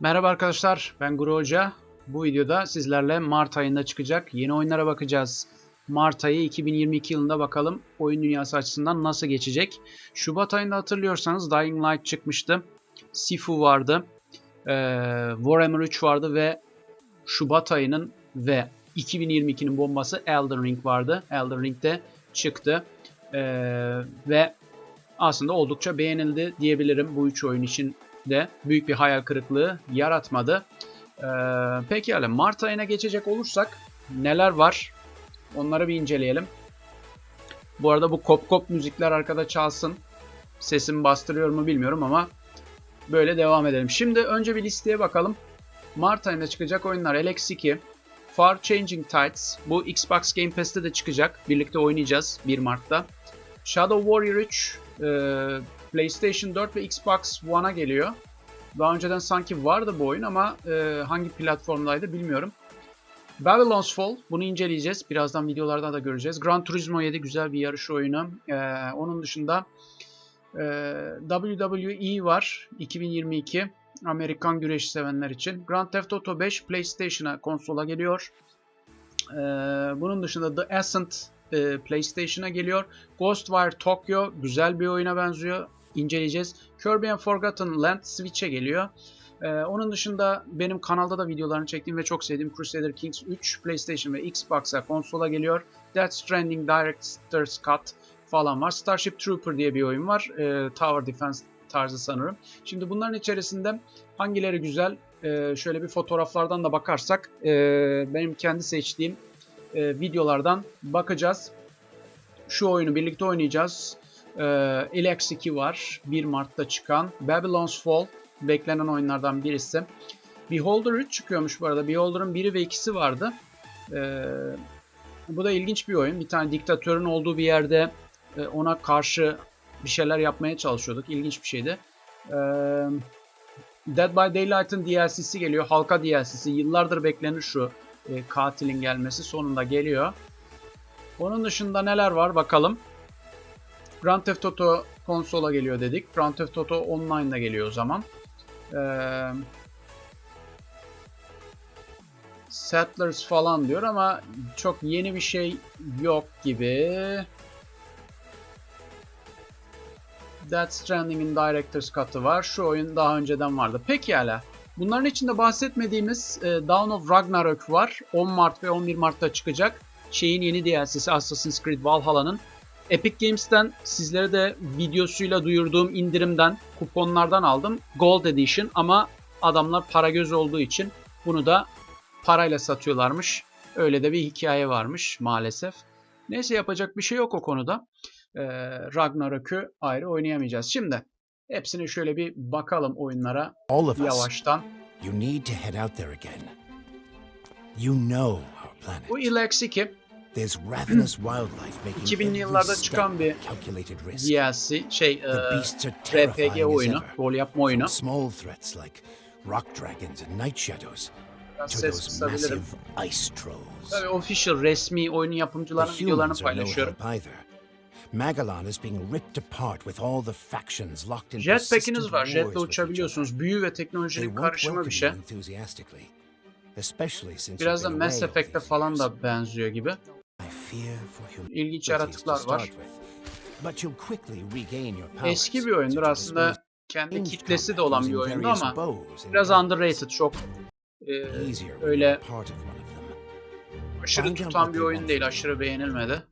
Merhaba arkadaşlar, ben Guru Hoca. Bu videoda sizlerle Mart ayında çıkacak yeni oyunlara bakacağız. Mart ayı 2022 yılında bakalım oyun dünyası açısından nasıl geçecek. Şubat ayında hatırlıyorsanız Dying Light çıkmıştı. Sifu vardı. Warhammer 3 vardı ve Şubat ayının ve 2022'nin bombası Elden Ring vardı. Elden Ring de çıktı. Ee, ve aslında oldukça beğenildi diyebilirim bu üç oyun için de büyük bir hayal kırıklığı yaratmadı. Ee, pekala Mart ayına geçecek olursak neler var onları bir inceleyelim. Bu arada bu kop kop müzikler arkada çalsın. Sesimi bastırıyor mu bilmiyorum ama böyle devam edelim. Şimdi önce bir listeye bakalım. Mart ayında çıkacak oyunlar LX2, Far Changing Tides. Bu Xbox Game Pass'te de çıkacak. Birlikte oynayacağız 1 Mart'ta. Shadow Warrior 3 e, PlayStation 4 ve Xbox One'a geliyor. Daha önceden sanki vardı bu oyun ama e, hangi platformdaydı bilmiyorum. Babylon's Fall. Bunu inceleyeceğiz. Birazdan videolarda da göreceğiz. Gran Turismo 7 güzel bir yarış oyunu. E, onun dışında e, WWE var 2022. Amerikan güreş sevenler için. Grand Theft Auto 5 PlayStation'a konsola geliyor. E, bunun dışında The Ascent e, PlayStation'a geliyor. Ghostwire Tokyo güzel bir oyuna benziyor. İnceleyeceğiz. Kirby and Forgotten Land Switch'e geliyor. Ee, onun dışında benim kanalda da videolarını çektiğim ve çok sevdiğim Crusader Kings 3 PlayStation ve Xbox'a konsola geliyor. Death Stranding Director's Cut falan var. Starship Trooper diye bir oyun var. Ee, Tower Defense tarzı sanırım. Şimdi bunların içerisinde hangileri güzel? Ee, şöyle bir fotoğraflardan da bakarsak e, benim kendi seçtiğim e, videolardan bakacağız. Şu oyunu birlikte oynayacağız. E, Elex 2 var. 1 Mart'ta çıkan. Babylon's Fall beklenen oyunlardan birisi. Beholder 3 çıkıyormuş bu arada. Beholder'ın 1'i ve 2'si vardı. E, bu da ilginç bir oyun. Bir tane diktatörün olduğu bir yerde e, ona karşı bir şeyler yapmaya çalışıyorduk. İlginç bir şeydi. E, Dead by Daylight'ın DLC'si geliyor. Halka DLC'si. Yıllardır beklenir şu e, katilin gelmesi sonunda geliyor. Onun dışında neler var bakalım. Grand Theft Auto konsola geliyor dedik. Grand Theft Auto Online'da geliyor o zaman. Ee, Settlers falan diyor ama çok yeni bir şey yok gibi. Death Stranding'in Director's Cut'ı var. Şu oyun daha önceden vardı. Pekala. Bunların içinde bahsetmediğimiz e, Dawn of Ragnarök var. 10 Mart ve 11 Mart'ta çıkacak. Şeyin yeni DLC'si Assassin's Creed Valhalla'nın. Epic Games'ten sizlere de videosuyla duyurduğum indirimden, kuponlardan aldım. Gold Edition ama adamlar para göz olduğu için bunu da parayla satıyorlarmış. Öyle de bir hikaye varmış maalesef. Neyse yapacak bir şey yok o konuda. Ee, Ragnarök'ü ayrı oynayamayacağız. Şimdi hepsini şöyle bir bakalım oyunlara All of yavaştan. You need to head out there again. You know our planet. Bu Elex 2 There's ravenous wildlife making 2000'li every yıllarda çıkan bir calculated risk. DLC şey e, RPG oyunu, rol yapma oyunu. Small threats like rock dragons and night shadows ses kısabilirim. Tabii official resmi The yapımcılarının videolarını paylaşıyorum. Magalan is being ripped apart with all the factions locked in Jetpack'iniz var. Jetle uçabiliyorsunuz. Büyü ve teknolojinin karışımı bir şey. Biraz da Mass Effect'te falan da benziyor gibi. İlginç yaratıklar var. Eski bir oyundur aslında. Kendi kitlesi de olan bir oyundu ama biraz underrated. Çok e, öyle aşırı tutan bir oyun değil. Aşırı beğenilmedi.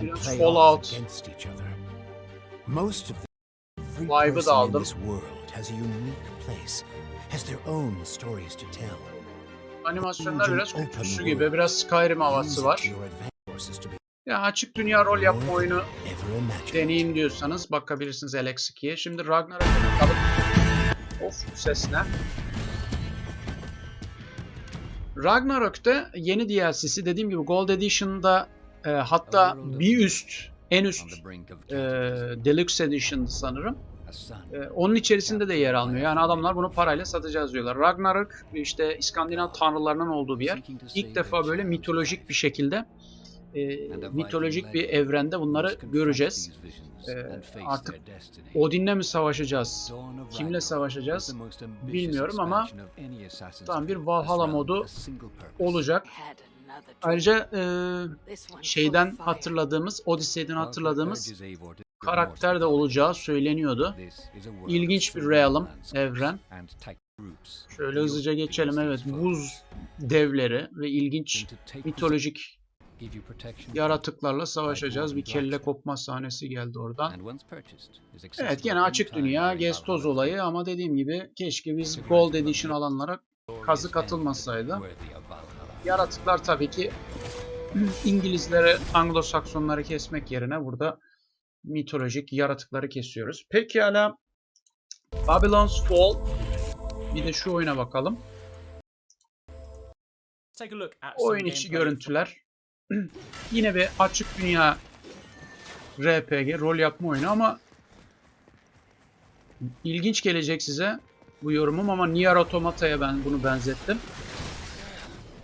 Biraz Fallout. Vibe'ı da aldım. Has a unique place, has their own stories to tell. Animasyonlar biraz Open kutusu gibi. Biraz Skyrim havası var. Ya açık dünya rol yapma oyunu deneyim diyorsanız bakabilirsiniz LX2'ye. Şimdi Ragnarok'a bakalım. Of ses ne? Ragnarok'ta yeni DLC'si dediğim gibi Gold Edition'da e, hatta bir üst en üst e, Deluxe Edition sanırım. E, onun içerisinde de yer almıyor. Yani adamlar bunu parayla satacağız diyorlar. Ragnarok işte İskandinav tanrılarının olduğu bir yer. İlk defa böyle mitolojik bir şekilde e, mitolojik bir evrende bunları göreceğiz. Ee, artık Odin'le mi savaşacağız? Kimle savaşacağız? Bilmiyorum ama tam bir Valhalla modu olacak. Ayrıca e, şeyden hatırladığımız, Odyssey'den hatırladığımız karakter de olacağı söyleniyordu. İlginç bir realm, evren. Şöyle hızlıca geçelim. Evet, buz devleri ve ilginç mitolojik yaratıklarla savaşacağız. Bir kelle kopma sahnesi geldi oradan. Evet gene açık dünya, Gestoz olayı ama dediğim gibi keşke biz Gold Edition alanlara kazı katılmasaydı. Yaratıklar tabii ki İngilizlere, Anglo-Saksonları kesmek yerine burada mitolojik yaratıkları kesiyoruz. Pekala Babylon's Fall bir de şu oyuna bakalım. Oyun içi görüntüler. Yine bir açık dünya RPG, rol yapma oyunu ama ilginç gelecek size bu yorumum ama Nier Automata'ya ben bunu benzettim.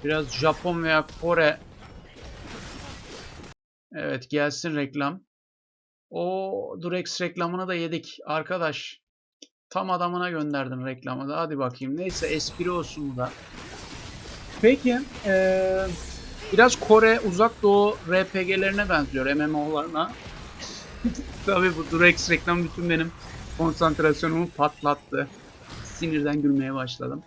Biraz Japon veya Kore Evet gelsin reklam. O Durex reklamını da yedik arkadaş. Tam adamına gönderdin reklamı da. Hadi bakayım. Neyse espri olsun bu da. Peki. eee, biraz Kore uzak doğu RPG'lerine benziyor. MMO'larına. Tabii bu Durex reklam bütün benim konsantrasyonumu patlattı. Sinirden gülmeye başladım.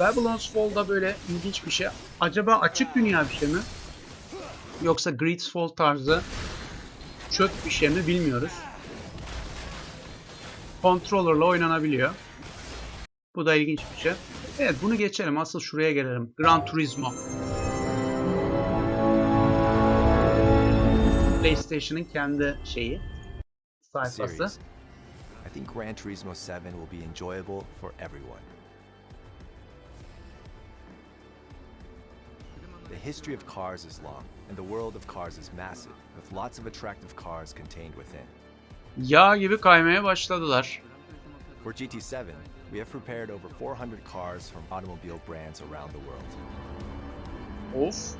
Babylon's Fall'da böyle ilginç bir şey. Acaba açık dünya bir şey mi? Yoksa Greed's Fall tarzı çöp bir şey mi bilmiyoruz. Controller'la oynanabiliyor. Bu da ilginç bir şey. Evet bunu geçelim. Asıl şuraya gelelim. Gran Turismo. PlayStation'ın kendi şeyi. Sayfası. I think Gran Turismo 7 will be enjoyable for everyone. The history of cars is long, and the world of cars is massive, with lots of attractive cars contained within. Yağ gibi kaymaya başladılar. For GT7, we have prepared over 400 cars from automobile brands around the world. Of.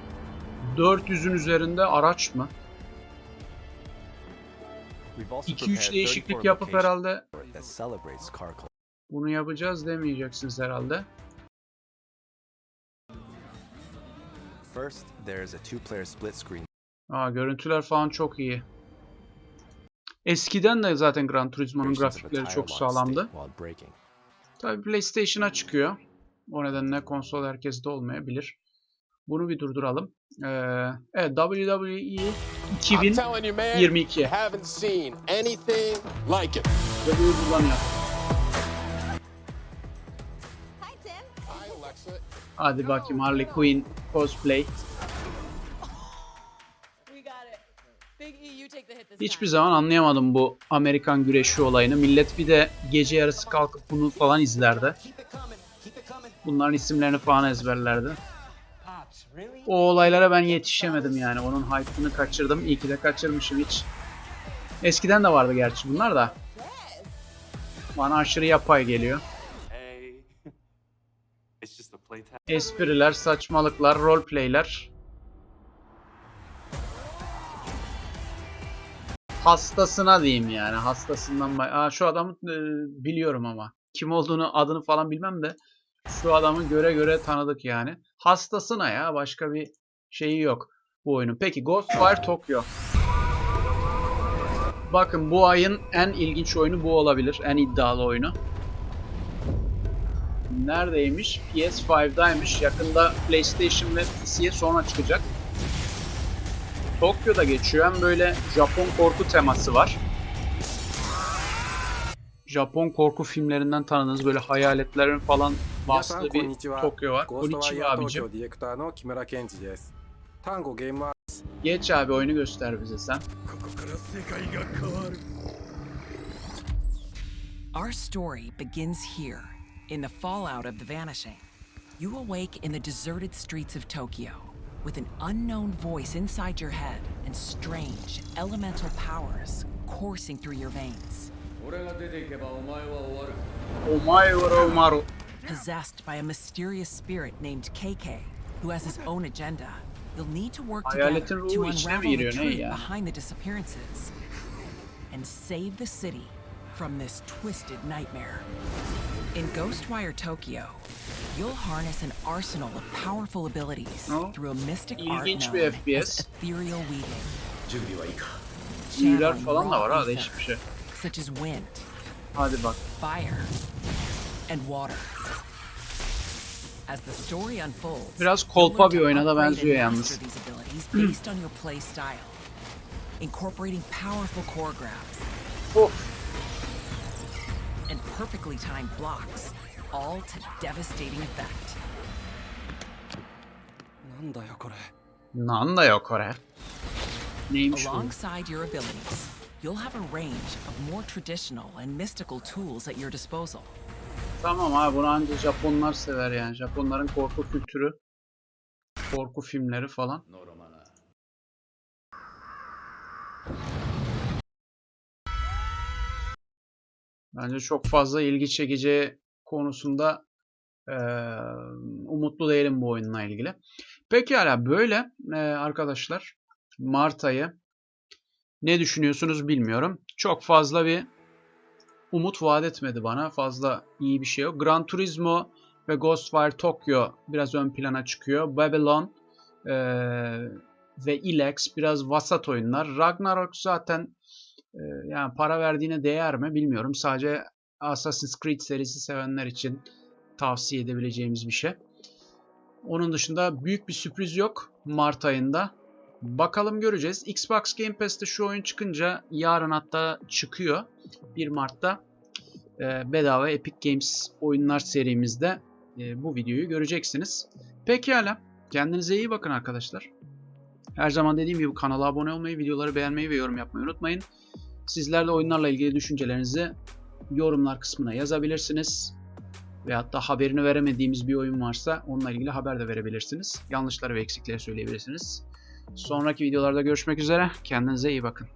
400'ün üzerinde araç mı? We've also 2-3 prepared değişiklik 34 yapıp herhalde bunu yapacağız demeyeceksiniz herhalde. First, there is a two-player split screen Aa, görüntüler falan çok iyi. Eskiden de zaten Gran Turismo'nun grafikleri çok sağlamdı. Tabii PlayStation'a çıkıyor. O nedenle konsol herkeste olmayabilir. Bunu bir durduralım. Ee, evet WWE I'm telling you, man, 2022 you haven't seen anything like it. ve bu kullanıyor. Hadi bakayım Harley Quinn cosplay. E, Hiçbir zaman anlayamadım bu Amerikan güreşi olayını. Millet bir de gece yarısı kalkıp bunu falan izlerdi. Bunların isimlerini falan ezberlerdi. O olaylara ben yetişemedim yani. Onun hype'ını kaçırdım. İyi ki de kaçırmışım hiç. Eskiden de vardı gerçi bunlar da. Bana aşırı yapay geliyor. Espriler, saçmalıklar, roleplayler. Hastasına diyeyim yani. Hastasından bay- Aa, şu adamı e, biliyorum ama. Kim olduğunu, adını falan bilmem de şu adamı göre göre tanıdık yani. Hastasına ya. Başka bir şeyi yok bu oyunun. Peki Ghostwire Tokyo. Bakın bu ayın en ilginç oyunu bu olabilir. En iddialı oyunu neredeymiş? PS5'daymış. Yakında PlayStation ve PC'ye sonra çıkacak. Tokyo'da geçiyor. Hem böyle Japon korku teması var. Japon korku filmlerinden tanıdığınız böyle hayaletlerin falan bastığı bir Tokyo var. Konnichiwa abicim. Tango Game Geç abi oyunu göster bize sen. Our story begins here. In the fallout of the vanishing. You awake in the deserted streets of Tokyo, with an unknown voice inside your head and strange, elemental powers coursing through your veins. Possessed by a mysterious spirit named KK, who has his own agenda. You'll need to work together to unravel the truth behind the disappearances and save the city from this twisted nightmare. In Ghostwire Tokyo, you'll harness an arsenal of powerful abilities Oh, through a mystic art known FPS. as ethereal weaving. Büyüler channeling falan da var ha ether, değişik bir şey. Such as wind, Hadi bak. fire, and water. As the story unfolds, Biraz you'll kolpa learn bir to oyuna da upgrade benziyor yalnız. based on your play style, incorporating powerful core grabs Of. and perfectly timed blocks, all to devastating effect. なんだよこれ Nan da yok oraya. Neymiş bu? Alongside your abilities, you'll have a range of more traditional and mystical tools at your disposal. Tamam abi bunu ancak Japonlar sever yani. Japonların korku kültürü. Korku filmleri falan. Bence çok fazla ilgi çekici konusunda eee, umutlu değilim bu oyunla ilgili. Pekala böyle eee, arkadaşlar Mart ayı ne düşünüyorsunuz bilmiyorum. Çok fazla bir umut vaat etmedi bana. Fazla iyi bir şey yok. Gran Turismo ve Ghostwire Tokyo biraz ön plana çıkıyor. Babylon eee, ve Ilex biraz vasat oyunlar. Ragnarok zaten yani para verdiğine değer mi bilmiyorum. Sadece Assassin's Creed serisi sevenler için tavsiye edebileceğimiz bir şey. Onun dışında büyük bir sürpriz yok Mart ayında. Bakalım göreceğiz. Xbox Game Pass'te şu oyun çıkınca yarın hatta çıkıyor. 1 Mart'ta e, bedava Epic Games oyunlar serimizde e, bu videoyu göreceksiniz. Pekala. Kendinize iyi bakın arkadaşlar. Her zaman dediğim gibi kanala abone olmayı, videoları beğenmeyi ve yorum yapmayı unutmayın. Sizler de oyunlarla ilgili düşüncelerinizi yorumlar kısmına yazabilirsiniz. Ve hatta haberini veremediğimiz bir oyun varsa onunla ilgili haber de verebilirsiniz. Yanlışları ve eksikleri söyleyebilirsiniz. Sonraki videolarda görüşmek üzere. Kendinize iyi bakın.